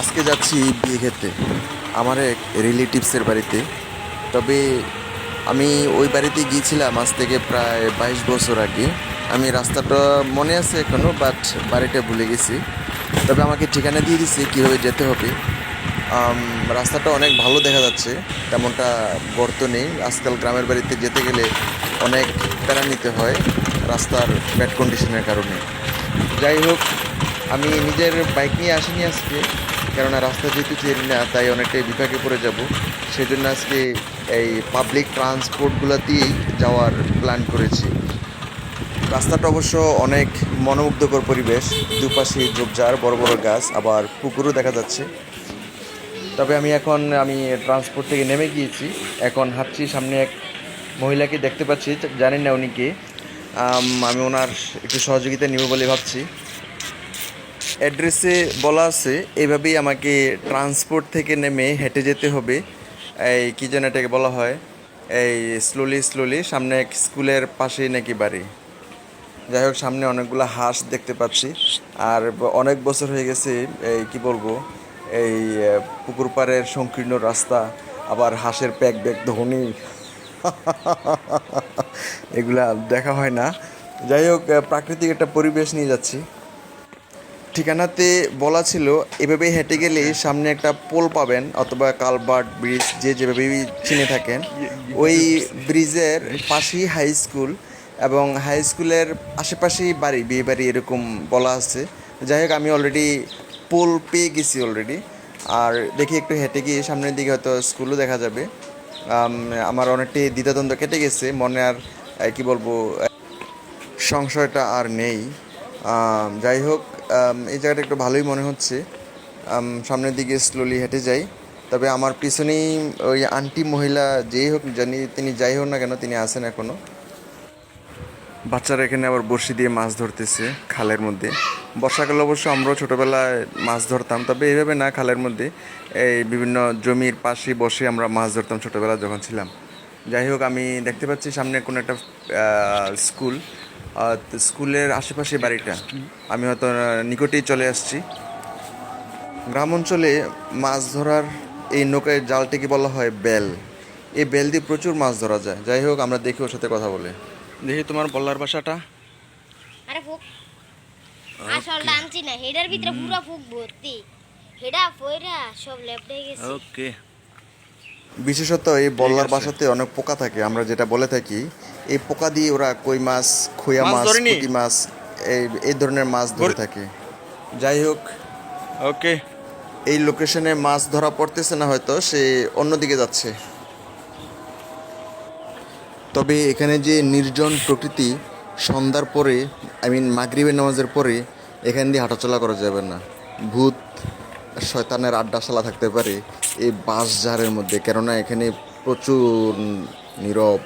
আজকে যাচ্ছি বিয়ে খেতে আমার এক রিলেটিভসের বাড়িতে। তবে আমি ওই বাড়িতে গিয়েছিলাম আজ থেকে প্রায় বাইশ বছর আগে। আমি রাস্তাটা মনে আছে এখনও বাট বাড়িটা ভুলে গেছি। তবে আমাকে ঠিকানা দিয়ে দিছে কীভাবে যেতে হবে। রাস্তাটা অনেক ভালো দেখা যাচ্ছে, তেমনটা গর্ত নেই। আজকাল গ্রামের বাড়িতে যেতে গেলে অনেক প্যারা নিতে হয় রাস্তার ব্যাড কন্ডিশনের কারণে। যাই হোক, আমি নিজের বাইক নিয়ে আসিনি আজকে। কেননা রাস্তা যেহেতু চিনি না, তাই অনেকটাই বিপাকে পড়ে যাব। সেজন্য আজকে এই পাবলিক ট্রান্সপোর্টগুলো দিয়েই যাওয়ার প্ল্যান করেছি। রাস্তাটা অবশ্য অনেক মনোমুগ্ধকর পরিবেশ, দুপাশে ঝোপঝাড়, বড় বড় গাছ, আবার পুকুরও দেখা যাচ্ছে। তবে আমি এখন, আমি ট্রান্সপোর্ট থেকে নেমে গিয়েছি। এখন হাঁটছি, সামনে এক মহিলাকে দেখতে পাচ্ছি, জানেন না উনি কে। আমি ওনার একটু সহযোগিতা নিব বলে ভাবছি। অ্যাড্রেসে বলা আছে, এইভাবেই আমাকে ট্রান্সপোর্ট থেকে নেমে হেঁটে যেতে হবে। এই কী যেন এটাকে বলা হয়, এই স্লোলি স্লোলি সামনে এক স্কুলের পাশেই নাকি বাড়ি। যাই হোক, সামনে অনেকগুলো হাঁস দেখতে পাচ্ছি। আর অনেক বছর হয়ে গেছে, এই কী বলব, এই পুকুর পাড়ের সংকীর্ণ রাস্তা, আবার হাঁসের প্যাক ব্যাগ ধনী। এগুলা দেখা হয় না। যাই হোক প্রাকৃতিক একটা পরিবেশ নিয়ে যাচ্ছি। ঠিকানাতে বলা ছিল, এভাবেই হেঁটে গেলে সামনে একটা পোল পাবেন অথবা কালবার্ট ব্রিজ, যে যেভাবেই চিনে থাকেন। ওই ব্রিজের পাশেই হাই স্কুল এবং হাই স্কুলের আশেপাশেই বাড়ি, বিয়ে বাড়ি এরকম বলা আছে। যাই হোক, আমি অলরেডি পোল পেয়ে গেছি অলরেডি আর দেখি একটু হেঁটে গিয়ে সামনের দিকে হয়তো স্কুলও দেখা যাবে। আমার অনেকটাই দ্বিধাদ্বন্দ্ব কেটে গেছে। মনে আর কি বলব, সংশয়টা আর নেই। যাই হোক এই জায়গাটা একটু ভালোই মনে হচ্ছে। সামনের দিকে স্লোলি হেঁটে যাই। তবে আমার পিছনেই ওই আন্টি মহিলা যেই হোক, জানি তিনি যাই হোক না কেন, তিনি আসেন এখনও। বাচ্চারা এখানে আবার বড়শি দিয়ে মাছ ধরতেছে খালের মধ্যে। বর্ষাকালে অবশ্য আমরাও ছোটোবেলায় মাছ ধরতাম, তবে এইভাবে না খালের মধ্যে। এই বিভিন্ন জমির পাশে বসে আমরা মাছ ধরতাম ছোটোবেলা যখন ছিলাম। যাই হোক, আমি দেখতে পাচ্ছি সামনে কোনো একটা স্কুল স্কুলের আশেপাশে বাড়িটা। আমি হয়তো নিকটেই চলে আসছি। গ্রাম অঞ্চলে মাছ ধরার এই নৌকায় জালটিকে বলা হয় বেল। এই বেল দিয়ে প্রচুর মাছ ধরা যায়। যাই হোক আমরা দেখি ওর সাথে কথা বলে। দেখি তোমার বলার ভাষাটা আরে ফুক। আসল না। হেডার ভিতরে পুরো ফুক ভর্তি। হেডা ফইরা সব লেপটে গেছে। ওকে। বিশেষত এই বল্লার বাসাতে অনেক পোকা থাকে আমরা যেটা বলে থাকি এই পোকা দিয়ে ওরা কই মাছ খোয়া মাছ পুঁটি মাছ এই এই ধরনের মাছ ধরে ধরে- থাকে। যাই হোক ওকে। এই লোকেশনে মাছ ধরা পড়তেছে না হয়তো সে অন্যদিকে যাচ্ছে। তবে এখানে যে নির্জন প্রকৃতি সন্ধ্যার পরে আই মিন মাগরিবের নামাজের পরে এখান দিয়ে হাঁটাচলা করা যাবে না। ভূত শয়তানের আড্ডাশালা থাকতে পারে এই বাঁশঝাড়ের মধ্যে কেননা এখানে প্রচুর নীরব